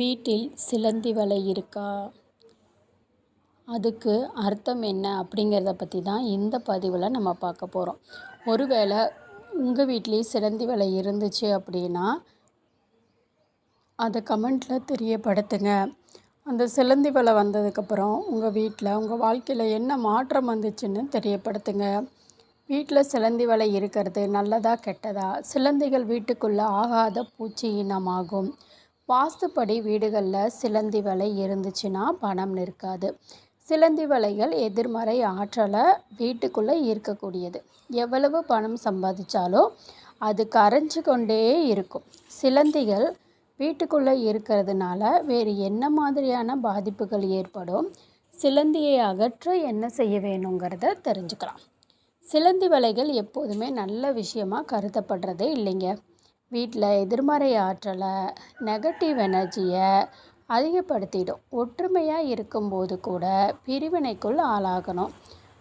வீட்டில் சிலந்தி வலை இருக்கா? அதுக்கு அர்த்தம் என்ன அப்படிங்கிறத பற்றி தான் இந்த பதிவில் நம்ம பார்க்க போகிறோம் ஒருவேளை உங்கள் வீட்லேயே சிலந்தி வலை இருந்துச்சு அப்படின்னா அதை கமெண்ட்டில் தெரியப்படுத்துங்க. அந்த சிலந்தி வலை வந்ததுக்கப்புறம் உங்கள் வீட்டில் உங்கள் வாழ்க்கையில் என்ன மாற்றம் வந்துச்சுன்னு தெரியப்படுத்துங்க. வீட்டில் சிலந்தி வலை இருக்கிறது நல்லதா கெட்டதா? சிலந்திகள் வீட்டுக்குள்ளே ஆகாத பூச்சி இனமாகும். வாஸ்துப்படி வீடுகளில் சிலந்தி வலை இருந்துச்சுன்னா பணம் நிற்காது. சிலந்தி வலைகள் எதிர்மறை ஆற்றலை வீட்டுக்குள்ளே ஈர்க்கக்கூடியது. எவ்வளவு பணம் சம்பாதிச்சாலும் அது கரைஞ்சு கொண்டே இருக்கும். சிலந்திகள் வீட்டுக்குள்ளே இருக்கிறதுனால வேறு என்ன மாதிரியான பாதிப்புகள் ஏற்படும்? சிலந்தியை அகற்ற என்ன செய்ய வேணுங்கிறத தெரிஞ்சுக்கலாம். சிலந்தி வலைகள் எப்போதுமே நல்ல விஷயமாக கருதப்படுறதே இல்லைங்க. வீட்டில் எதிர்மறை ஆற்றலை நெகட்டிவ் எனர்ஜியை அதிகப்படுத்திடும். ஒற்றுமையாக இருக்கும்போது கூட பிரிவினைக்குள் ஆளாகணும்.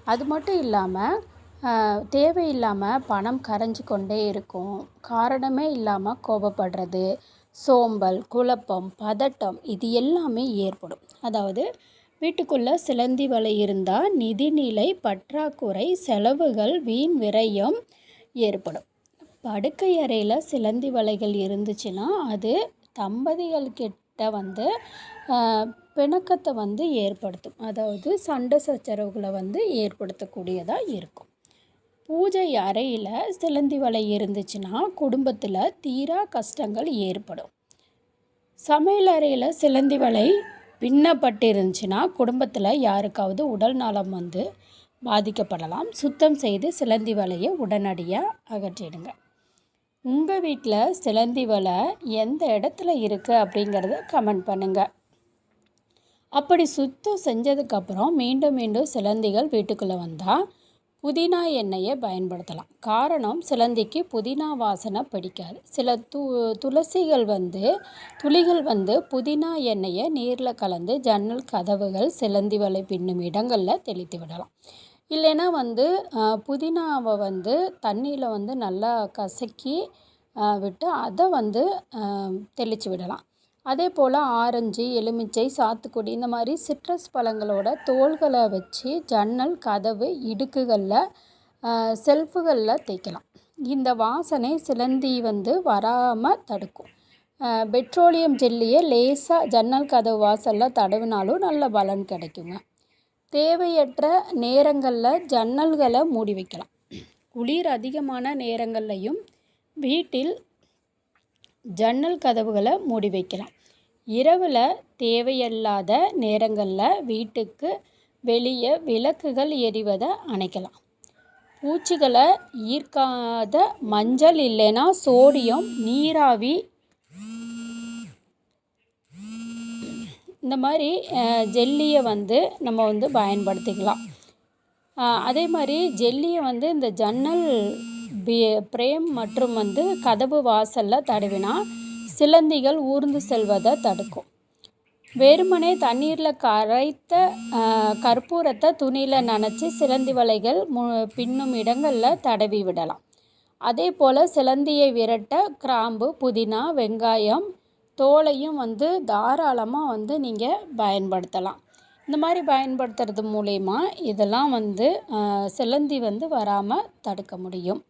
அது மட்டும் இல்லாமல் தேவையில்லாமல் பணம் கரைஞ்சு கொண்டே இருக்கும். காரணமே இல்லாமல் கோபப்படுறது சோம்பல் குழப்பம் பதட்டம் இது எல்லாமே ஏற்படும். அதாவது வீட்டுக்குள்ளே சிலந்தி வலை இருந்தால் நிதிநிலை பற்றாக்குறை செலவுகள் வீண் விரயம் ஏற்படும். படுக்கை அறையில் சிலந்தி வலைகள் இருந்துச்சுன்னா அது தம்பதிகள் கிட்ட வந்து பிணக்கத்தை வந்து ஏற்படுத்தும். அதாவது சண்டை சச்சரவுகளை வந்து ஏற்படுத்தக்கூடியதாக இருக்கும். பூஜை அறையில் சிலந்தி வலை இருந்துச்சுன்னா குடும்பத்தில் தீரா கஷ்டங்கள் ஏற்படும். சமையல் அறையில் சிலந்தி வலை பின்னப்பட்டு இருந்துச்சுன்னா குடும்பத்தில் யாருக்காவது உடல் நலம் வந்து பாதிக்கப்படலாம். சுத்தம் செய்து சிலந்தி வலையை உடனடியாக அகற்றிடுங்க. உங்கள் வீட்டில் சிலந்தி வலை எந்த இடத்துல இருக்குது அப்படிங்கிறத கமெண்ட் பண்ணுங்கள் அப்படி சுத்தம் செஞ்சதுக்கப்புறம் மீண்டும் மீண்டும் சிலந்திகள் வீட்டுக்குள்ளே வந்தால் புதினா எண்ணெயை பயன்படுத்தலாம். காரணம் சிலந்திக்கு புதினா வாசனை பிடிக்காது. சில து துளசிகள் வந்து துளிகள் வந்து புதினா எண்ணெயை நீரில் கலந்து ஜன்னல் கதவுகள் சிலந்தி வலை பின்னும் இடங்களில் தெளித்து விடலாம். இல்லைன்னா வந்து புதினாவை வந்து தண்ணியில் வந்து நல்லா கசக்கி விட்டு அதை வந்து தெளித்து விடலாம். அதே போல் ஆரஞ்சு எலுமிச்சை சாத்துக்குடி இந்த மாதிரி சிட்ரஸ் பழங்களோட தோள்களை வச்சு ஜன்னல் கதவு இடுக்குகளில் செல்ஃபுகளில் தேய்க்கலாம். இந்த வாசனை சிலந்தி வந்து வராமல் தடுக்கும். பெட்ரோலியம் ஜெல்லியை லேசாக ஜன்னல் கதவு வாசலில் தடவினாலும் நல்ல பலன் கிடைக்குங்க. தேவையற்ற நேரங்களில் ஜன்னல்களை மூடி வைக்கலாம். குளிர் அதிகமான நேரங்கள்லையும் வீட்டில் ஜன்னல் கதவுகளை மூடி வைக்கலாம். இரவில் தேவையில்லாத நேரங்களில் வீட்டுக்கு வெளியே விளக்குகள் எரிவதை அணைக்கலாம். பூச்சிகளை ஈர்க்காத மஞ்சள் இல்லைன்னா சோடியம் நீராவி இந்த மாதிரி ஜெல்லியை வந்து நம்ம வந்து பயன்படுத்திக்கலாம். அதே மாதிரி ஜெல்லியை வந்து இந்த ஜன்னல் பிரேம் மற்றும் வந்து கதவு வாசலில் தடவினா சிலந்திகள் ஊர்ந்து செல்வதை தடுக்கும். வெறுமனே தண்ணீரில் கரைத்த கற்பூரத்தை துணியில் நனைச்சி சிலந்தி வலைகள் மு பின்னும் இடங்களில் தடவி விடலாம். அதே போல் சிலந்தியை விரட்ட கிராம்பு புதினா வெங்காயம் தோலையும் வந்து தாராளமாக வந்து நீங்கள் பயன்படுத்தலாம். இந்த மாதிரி பயன்படுத்துறது மூலயமா இதெல்லாம் வந்து சிலந்தி வந்து வராமல் தடுக்க முடியும்.